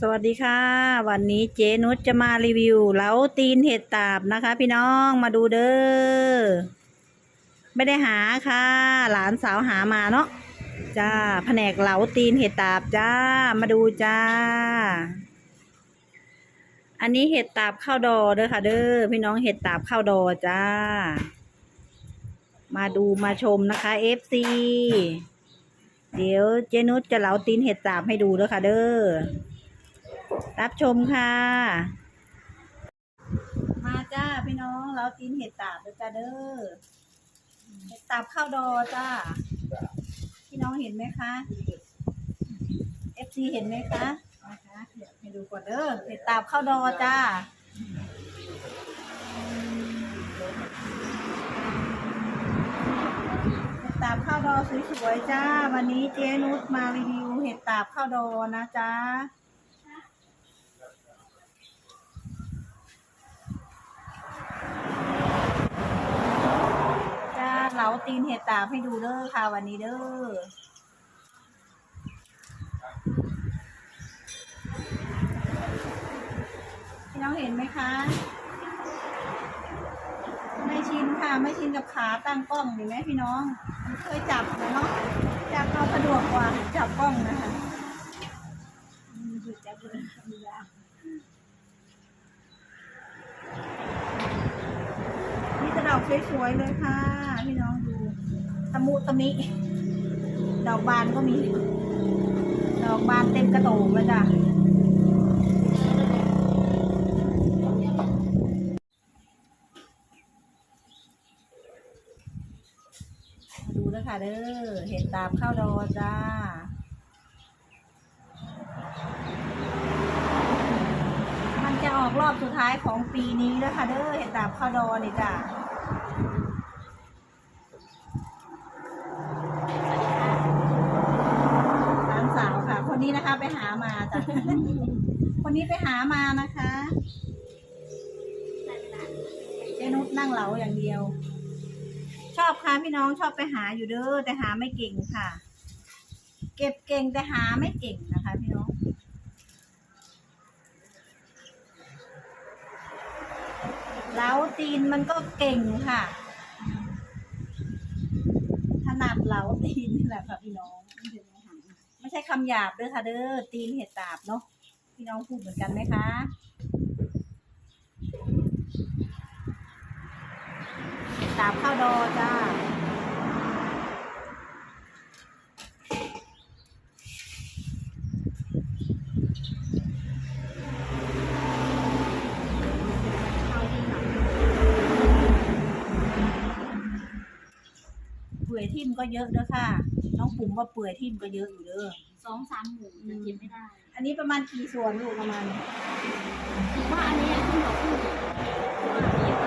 สวัสดีค่ะ วันนี้เจนุชจะมารีวิวเล้าตีนเห็ดตาบนะคะ พี่น้องมาดูเด้อไม่ได้หาค่ะ หลานสาวหามาเนาะจ้าแผนกเหลาตีนเห็ดตาบจ้ามาดูจ้า อันนี้เห็ดตาบข้าวดอเด้อค่ะ เด้อพี่น้องเห็ดตาบข้าวดอจ้า มาดูมาชมนะคะ FC เดี๋ยวเจนุชจะเหลาตีนเห็ดตาบให้ดูเด้อค่ะ เด้อ รับชมค่ะ มาจ้าพี่น้อง เรากินเห็ดตาบเลยจ้าเด้อ เห็ดตาบข้าวดอจ้า พี่น้องเห็นไหมคะเอฟซีเห็นไหมคะนะคะเดี๋ยวให้ดูก่อนเด้อเห็ดตาบข้าวดอจ้าเห็ดตาบข้าวดอสวยๆจ้า วันนี้เจนุชมารีวิวเห็ดตาบข้าวดอนะจ้า จ้า เหลาตีนเห็ดตาบให้ดูเด้อค่ะวันนี้เด้อพี่น้องเห็นไหมคะ ไม่ชินค่ะ ไม่ชินกับขาตั้งกล้องเห็นไหมพี่น้อง เคยจับนะเนาะจับเอาสะดวกกว่าจับกล้องนะคะหยุดจับเลยมียา นี่จะด อกสวยๆเลยค่ะพี่น้องดูตะมุตะมิ ดอกบานก็มี ดอกบานเต็มกระโตงเลยจ้ะมาดูแล้วค่ะเด้อเห็ดตาบข้าวดอจ้ามันจะออกรอบสุดท้ายของปีนี้แล้วค่ะเด้อเห็ดตาบข้าวดอนี่จ้ะ หลานสาวค่ะ คนนี้นะคะ ไปหามาจ้ะ คนนี้ไปหามานะคะเจนุชนั่งเหลาอย่างเดียว ชอบค่ะพี่น้องชอบไปหาอยู่เด้อแต่หาไม่เก่งค่ะ เก็บเก่งแต่หาไม่เก่งนะคะ พี่น้องเหลาตีนมันก็เก่งค่ะถนัดเหลาตีนนี่แหละค่ะพี่น้อง ใช่คำหยาบเด้อค่ะเด้อตีนเห็ดตาบเนาะพี่น้องพูดเหมือนกันไหมคะดตาบข้าวดอจ้าเปื่อยทิ่มก็เยอะเด้อค่ะ น้องปุ๋มว่าเปื่อยทิ่มก็เยอะอยู่เด้อสองสามหมูจะเก็บไม่ได้อันนี้ประมาณกี่ส่วนลูกประมาณถือว่าอันนี้ขึ้นกับขึ้นว่าอันนี้ไป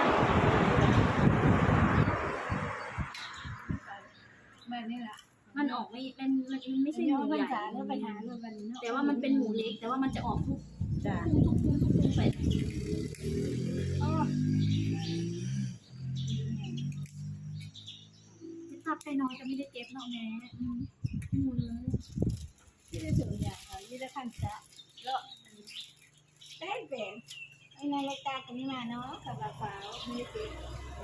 แบบนี้แหละมันออกไม่เป็นมันมันไม่ใช่หมูใหญ่เรื่องปัญหาเรื่องกันเนาะแต่ว่ามันเป็นหมูเล็ก แต่ว่ามันจะออกทุกจ้ะทุกทุกทุกทุกไป รับไปน้อยก็ไม่ได้เก็บเนาะแม่อืมหมูเลยที่ได้ถึงอย่างค่ะที่ได้ขั้นจะแล้วได้แบ่งในรายการกันนี้มาเนาะสำหรับสาวมีสิ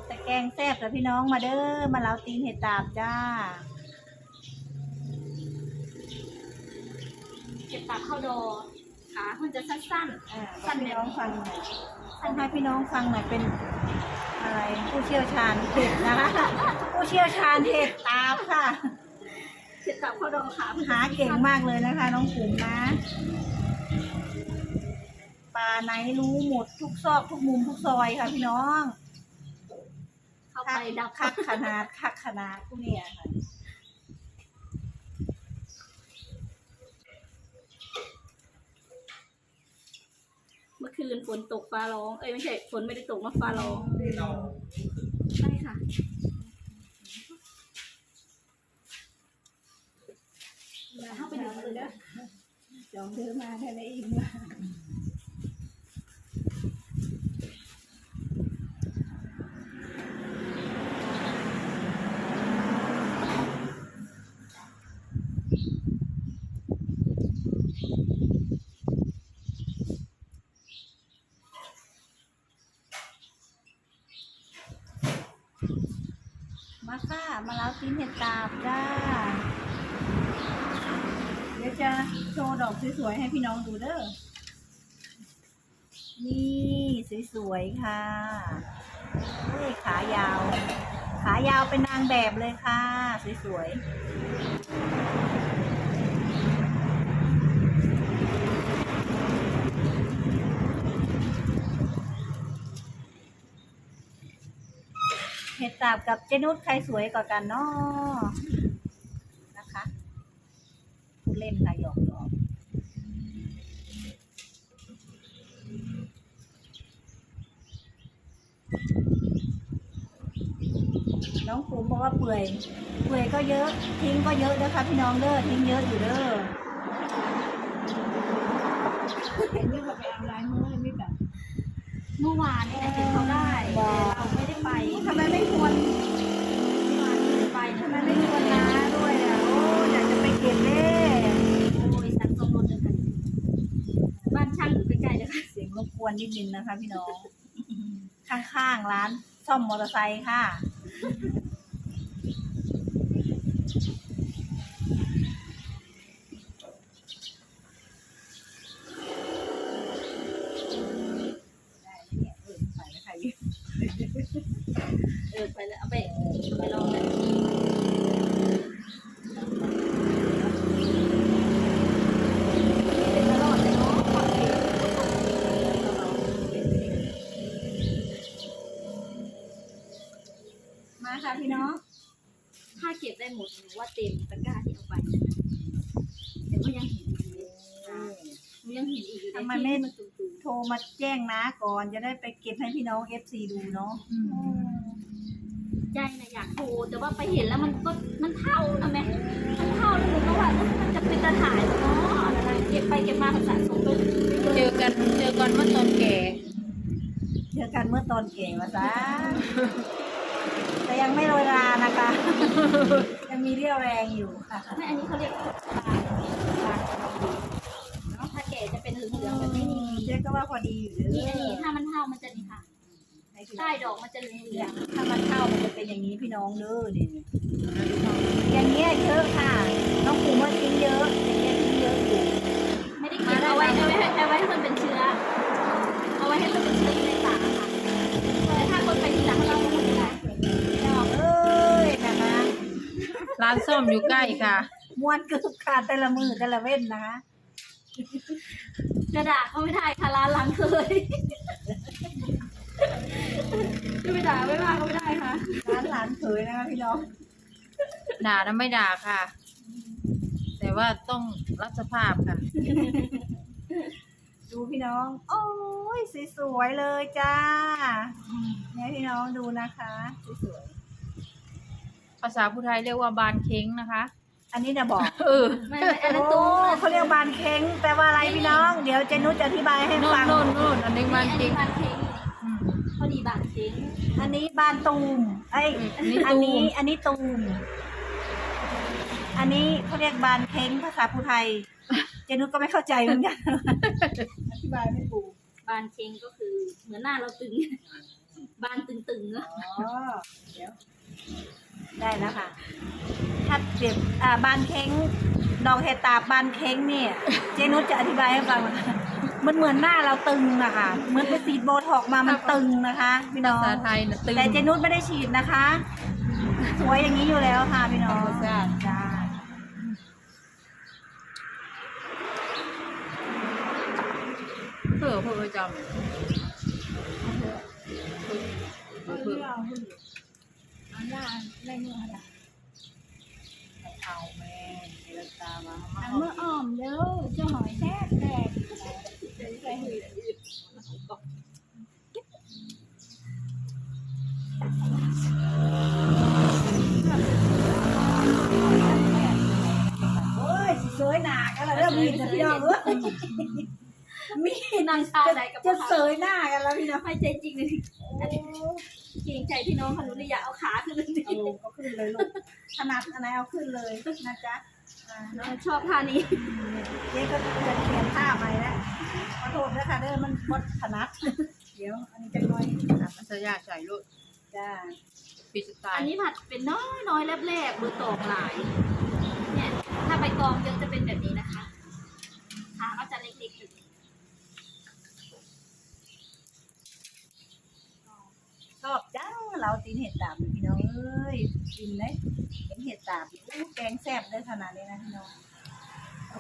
แต่แกงแซ่บแล้วพี่น้องมาเด้อมาเล้าตีนเห็ดตาบจ้าเก็บตับเข้าดอขามันจะสั้นอ่าให้พี่น้องฟังหน่อยต้องให้พี่น้องฟังหน่อยเป็นอะไรผู้เชี่ยวชาญเห็ดนะคะ เชี่ยวชาญเห็ดตาบค่ะๆเก็บตับเข้าดอขามันหาเก่งมากเลยนะคะ น้องปุ๋มนะป่าไหนรู้หมดทุกซอกทุกมุมทุกซอยค่ะพี่น้อง เข้าไปดับคักขนาดคักขนาดผู้เนี่ยค่ะเมื่อคืนฝนตกฟ้าร้อง เอ้ยไม่ใช่ฝนไม่ได้ตกมาฟ้าร้องใช่ค่ะ เข้าไปดูเลยนะจองเดินมาแค่นั้นเองว่า มาแล้วกินเห็ดตาบจ้า เดี๋ยวจะโชว์ดอกสวยๆให้พี่น้องดูเด้อ นี่สวยๆค่ะเฮ้ยขายาว ขายาวเป็นนางแบบเลยค่ะ สวยๆ ห็ดตาบกับเจนุสใครสวยกว่ากันเนาะนะคะพูดเล่นค่ะหยอกหยอกน้องภูมิบอกว่าเปื่อย เปื่อยก็เยอะ ทิ้งก็เยอะนะคะพี่น้องเด้อทิ้งเยอะอยู่เด้อเห็นยังกับไปเอาลายมือเลยไม่แบบเมื่อวานเนี่นะเห็นเขาได้แต่เราไม่ ได้ไปทำไมไม่ชวรเมื่อวานไม่ไปทำไมไม่ชวนนะด้วยอะโอ้อยากจะไปเก็บเล่โอ้ยสันสมรสเลยค่ะบ้านช่างอยู่ใกล้ๆเลยค่ะเสียงรบกวนนิดนึงนะคะ พี่น้อง ข้างๆร้านซ่อมมอเตอร์ไซค์ค่ะ ได้เนี่ยเออใส่ไม่ใครยืม เออไปแล้ว เอาไปไปลองเลยเป็นตลอดเลยเนาะความเก๋มาค่ะพี่น้อง ถ้าเก็บได้หมดหนูว่าเต็มตะกร้าที่เอาไปแต่ก็ยังเห็นอยู่เลยหนูยังเห็นอีกอยู่เลยทำไมไม่ที่มันตุ่มโทรมาแจ้งนะก่อนจะได้ไปเก็บให้พี่น้อง FC ดูเนาะๆ ใจนะอยากโทรแต่ว่าไปเห็นแล้วมันก็มันเท่านะแม่มันเท่าแล้วหนูก็ว่าเอ้ยมันจะเป็นตะถ่ายเนาะอะไรเก็บไปเก็บมามันสะสมไปเจอกันเจอกันเมื่อตอนแก่เจอกันเมื่อตอนเก๋มาซะแต่ยังไม่โรยรานะคะยังมีเรี่ยวแรงอยู่ค่ะไม่อันนี้เขาเรียกปลาปลาเนาะถ้าแก่จะเป็นเหลืองๆแบบนี้นี่เจ๊ก็ว่าพอดีอยู่เด้นี่อันนี้อถ้ามันเท่ามันจะนี่ค่ะ ให้พี่น้ใต้องดอกมันจะเหลืองถ้ามันเข้ามันจะเป็นอย่างนี้พี่น้องเด้อนี่อย่างเงี้ยเยอะค่ะ น้องปู่ว่าทิ้งเยอะอย่างเงี้ยทิ้งเยอะอยู่ๆไม่ได้เก็บเอาไว้เอาไว้ให้เอาไว้ให้มันเป็นเชื้อ เอาไว้ให้มันเป็นเชื้ออยู่ในปากอะค่ะแต่ถ้าคนไปทีหลังเราก็ไม่ได้พี่น้องเอ้ยนะคะร้านส้มอยู่ใกล้ค่ะ ม้วนกึบขาดแต่ละมือแต่ละเว้นนะคะ กระดาษก็ไม่ได้ค่ะร้านหลังเคย จะไปด่าไม่ว่าก็ไม่ได้ค่ะ ร้านหลานเขยนะคะพี่น้องด่านะไม่ด่าค่ะ แต่ว่าต้องรับสภาพค่ะ ดูพี่น้อง โอ้ยสวยๆเลยจ้าเนี่ยพี่น้องดูนะคะสวยภาษาผู้ไทยเรียกว่าบานเค้งนะคะ ๆอันนี้จะบอก เออไม่ไม่อันนั้นโอ้ตุ้มเขาเรียกบานเค้งแปลว่าอะไรพี่น้อง เดี๋ยวเจนุชจะอธิบายให้โน่นฟัง โน่นโน่นอันนี้บานอันเค้นี้งบานเค้งอื มพอดีบานเค้งอันนี้บานตูมไอยอันนี้ อันนี้ตูม อันนี้ตูมอันนี้เขาเรียกบานเค้งภาษาผู้ไทย เจนุชก็ไม่เข้าใจเหมือนกัน อธิบายไม่ถูกบานเค้งก็คือเหมือนหน้าเราตึง บานตึงๆเนอะอ๋อเดี๋ยวได้แล้วค่ะ ถ้าเปรียบอ่าบานเค้งดอกเห็ดตาบบานเค้งเนี่ย เจนุชจะอธิบายให้ฟังนะคะ มันเหมือนหน้าเราตึงนะคะเหมือนไปฉีดโบท็อกซ์มามันตึงนะคะพี่น้ภาองษาไทยนะตึงแต่เจนุชไม่ได้ฉีดนะคะ สวยอย่างนี้อยู่แล้วค่ะพี่น้องธรรมชาติจ้าเพื่อเพื่อประจำเอาเรื่องเอาหุ่นเอาหน้าในมือค่ะเอาแม่เจรจามาทำเมื่ออ้อมเด้อเจ้าหอยแท้แตกใส่หุ่น โอ้ยสิสวยหนากันแล้วเริ่มมีดนะพี่น้องเอ้ยมีด นางชาวใดกับ จะพ่อเสยหน้ากันแล้วพี่น้องไม่ใจจริงเลยอันนี้เกรงใจพี่น้องค่ะหนุเลยอยากเอาขาขึ้นเลยเอาลงก็ขึ้นเลยลูกถนัดอันไหนเอาขึ้นเลยนะจ๊ะอ่าเนาะชอบท่านี้เจ๊ก็จะเขียนท่าใหม่แล้วขอโทษนะคะเด้อมันหมดถนัดเดี๋ยวอันนี้จะน้อยอะภาษายากใส่ลูกจ้าปีสไตอันล์นี้ผัดเป็นน้อยน้อยๆแรกๆเบอร์ตองหลายเนี่ยถ้าใบตองเยอะจะเป็นแบบนี้นะคะขาก็จะเล็กๆแบบนี้ ชอบจังเราตีนเห็ดตาบพี่น้องเอ้ยกินเลยเห็นเห็ดตาบอู้แกงแซ่บได้ขนาดนี้นะพี่น้อง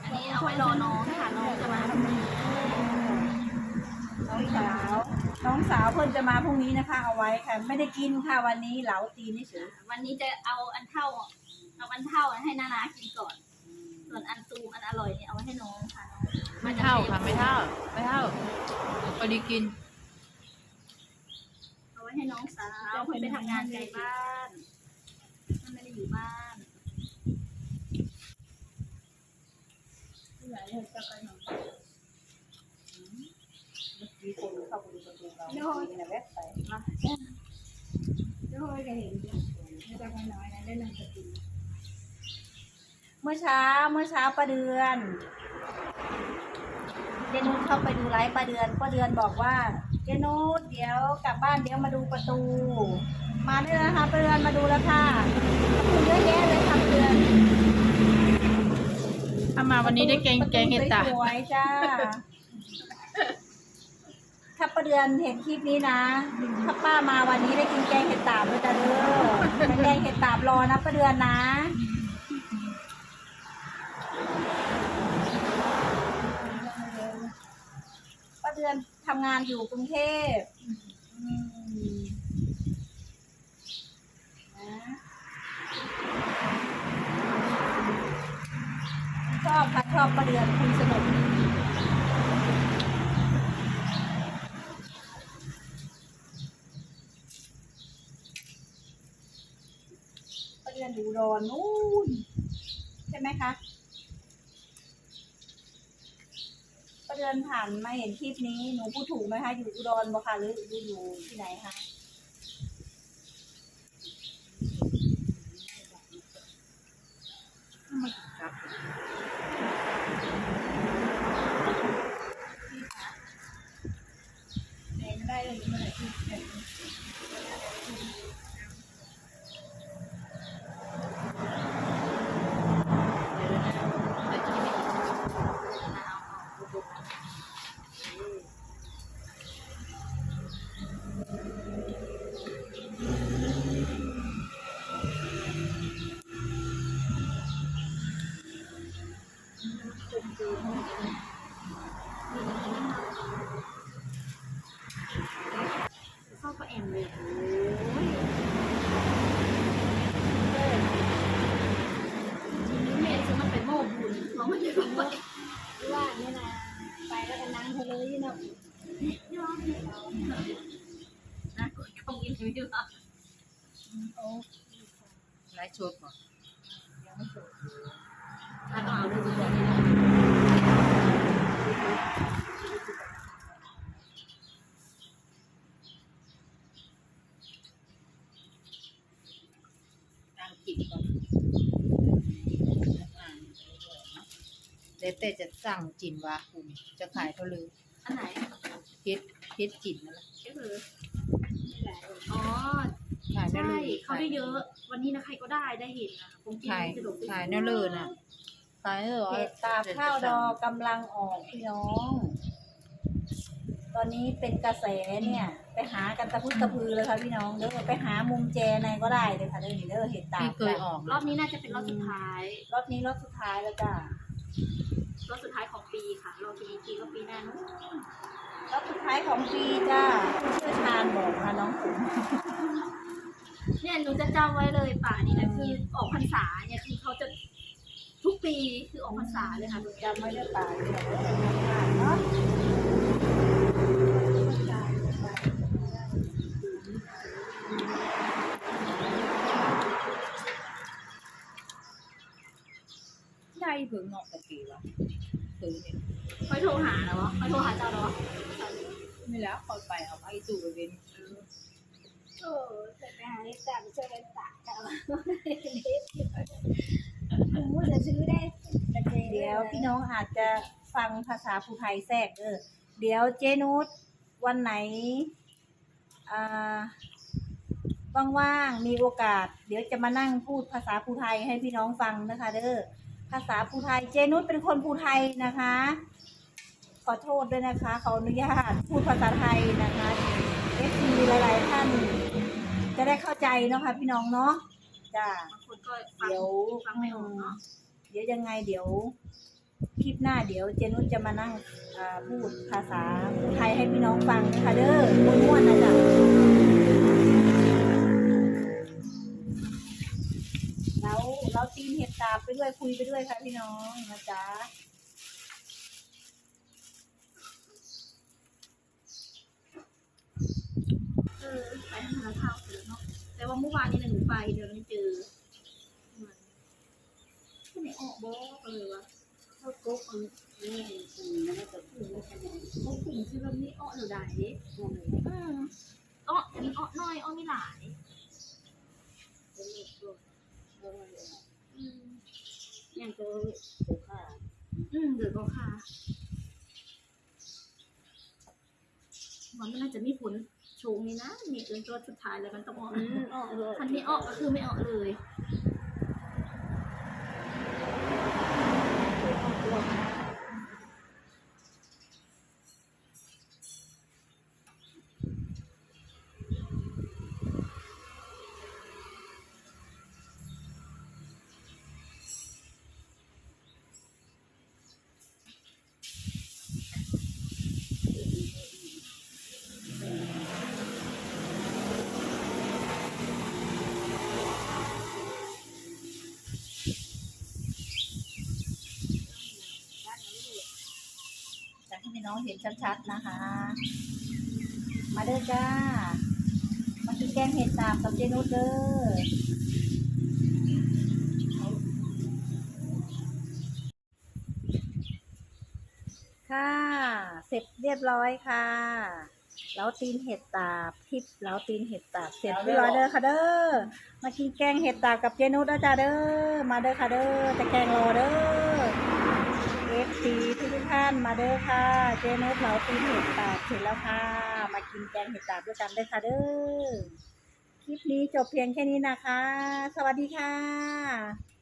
อันนี้เอาไว้รอน้องค่ะน้องจะมาน้องสาว น้องสาวเพิ่นจะมาพรุ่งนี้นะคะ เอาไว้ค่ะ ไม่ได้กินค่ะวันนี้เหลาตีนเฉยวันนี้จะเอาอันเท่า เอาอันเท่าให้นานากินก่อน ส่วนอันตูมอันอร่อยเนี่ยเอาไว้ให้น้องค่ะน้องไม่เท่าค่ะไม่เท่า ไม่เท่าพอดีกินเอาไว้ ให้น้องสาวเพิ่นไปทำงานไกลบ้านมันไม่ได้อยู่บ้านหลายคนจะไปหนองมีคนเข้าไปดูประตูเราดีนะแวบไปโดยก็เห็นอยู่ไม่ต้องน้อยนะได้ลงสติเมื่อเช้าเมื่อเช้าประเดือนเจนุชเข้าไปดูไลฟ์ประเดือนประเดือนบอกว่า เจนุชเดี๋ยวกลับบ้านเดี๋ยวมาดูประตู มาด้วยนะคะประเดือนมาดูแล้วค่ะขอบคุณเยอะแยะเลยค่ะประเดือนถ้ามาวันนี้ได้แกงแกงเห็ดตาบสวยๆจ้าถ้าประเดือนเห็นคลิปนี้นะถ้าป้ามาวันนี้ได้กินแกงเห็ดตาบเลยจ้ะเด้อแกงเห็ดตาบรอนะประเดือนนะป้าเดือนทำงานอยู่กรุงเทพอืมนะชอบค่ะชอบประเดือนคุยสนุกประเดือนอยู่อุดอนนู่นใช่ไหมคะ เดินผ่านมาเห็นคลิปนี้หนูพูดถูกไหมคะ อยู่อุดรบ่คะหรือหรืออยู่ที่ไหนคะเห็นได้เลยเมื่อไหร่ที่เห็น เข้าก็แอมเลยโอ้ยจริงๆแม่จะมันเป็นโม่บุญเราไม่ได้บอกว่า ว่าเนี่ยนะไปแล้วก็ นั่งเธอเลยเนาะยอมให้เรากดคงยินไม่ว่าโอ้ไลฟ์ชดก่อนถ้าต้องเอาเรื่องตัวนี้นะนางกินก่อนเจตจะสั่งจินวาคุณจะขายเท่าเลย อันไหนเฮ็ดเฮ็ดจินนั่นแหละก็คือไม่หลายคนอ๋อขายได้ใช่เลยเขาได้เยอะ วันนี้นะใครก็ได้ได้เห็นนะคงกินขายสะดวกขายแน่เลยน่ะขายเหรอเห็ดตาบข้าวดอกกำลังออกพี่น้อง ตอนนี้เป็นกระแสเนี่ย ไปหากันตะพุตตะพือเลยค่ะพี่น้องเด้อไปหามุมแจในก็ได้เลยค่ะเด้อนี่เด้อเห็ดตาบที่เคยออกรอบนี้น่าจะเป็นรอบสุดท้าย รอบนี้รอบสุดท้ายแล้วจ้ะ รอบสุดท้ายของปีค่ะรอบปีอีกทีก็ปีหน้านู้นรอบสุดท้ายของปีจ้าผู้เชี่ยวชาญบอกค่ะน้องผมเนี่ยหนูจะจำไว้เลยป่านี่นะคือออกพรรษาเนี่ยคือเขาจะทุกปีคือออกพรรษาเลยค่ะหนูจำไว้ด้วยป่าเนี่ยเนาะ เพิ่งออกแต่ปีวะเพิ่งเนี่ยค่อยโทรหาแล้ววะค่อยโทรหาเจ้าแล้ววะไม่แล้วคอยไปเอาไอ้ตู้ไปเป็นโอ้แต่ไปหาเล็กตาไปช่วยกันตากเอาผมจะซื้อได้แต่เจเดี๋ยวพี่น้องอาจจะฟังภาษาภูไทยแทรกเออเดี๋ยวเจนุสวันไหนอ่าว่างๆ มีโอกาส เดี๋ยวจะมานั่งพูดภาษาภูไทยให้พี่น้องฟังนะคะเด้อ ภาษาภูไทย เจนุชเป็นคนภูไทยนะคะ ขอโทษด้วยนะคะ ขออนุญาตพูดภาษาไทยนะคะเอฟซีหลาย ๆ ท่าน จะได้เข้าใจเนาะค่ะพี่น้องเนาะจ้าบางคนก็ฟังเดี๋ยวฟังไม่ออกเนาะเดี๋ยวยังไงเดี๋ยวคลิปหน้าเดี๋ยวเจนุชจะมานั่งอ่าพูดภาษาไทยให้พี่น้องฟังนะคะเด้อม่วนๆนะจ๊ะ ตีนเห็ดตาบไปด้วยคุยไปด้วยค่ะพี่น้องนะจ๊ะเออไปหาข้าวเสร็จเนาะแต่ว่าเมื่อวานนี้น่ะหนูไปเดี๋ยวไม่เจอมันที่ไหนออกบอกเลยวะเขาโก๊กอันนี่อืมแล้วก็คือไม่ขนาดโอ้กลุ่มที่แบบนี้อ้อหรือใดนั้นเลยอืมอ้อมีอ้อน้อยอ้อมีหลายเป็นลูกตัวเอออืม ยังตัวตัวข้าอืมเดือดก็ค่ะมันไม่น่าจะมีผลโชงนี่นะ มีเกินตัวสุดท้ายแล้วมันต้องออกอืมออกเลยคันไม่ออกก็คือไม่ออกเลย น้องเห็นชัดๆนะคะ มาเด้อจ้า มากินแกงเห็ดตาบกับเจนุชเด้อค่ะ เสร็จเรียบร้อยค่ะแล้วตีนเห็ดตาบทิปแล้วตีนเห็ดตาบเสร็จเรียบร้อยเด้อค่ะเด้อ มากินแกงเห็ดตาบกับเจนุชนะจ้าเด้อ มาเด้อค่ะเด้อจะแกงรอเด้อ เอฟซีทุกท่านมาเด้อค่ะ เจนุสเหลาตีนเห็ดตาบเสร็จแล้วค่ะ มากินแกงเห็ดตาบด้วยกันเด้ค่ะเด้อ คลิปนี้จบเพียงแค่นี้นะคะ สวัสดีค่ะ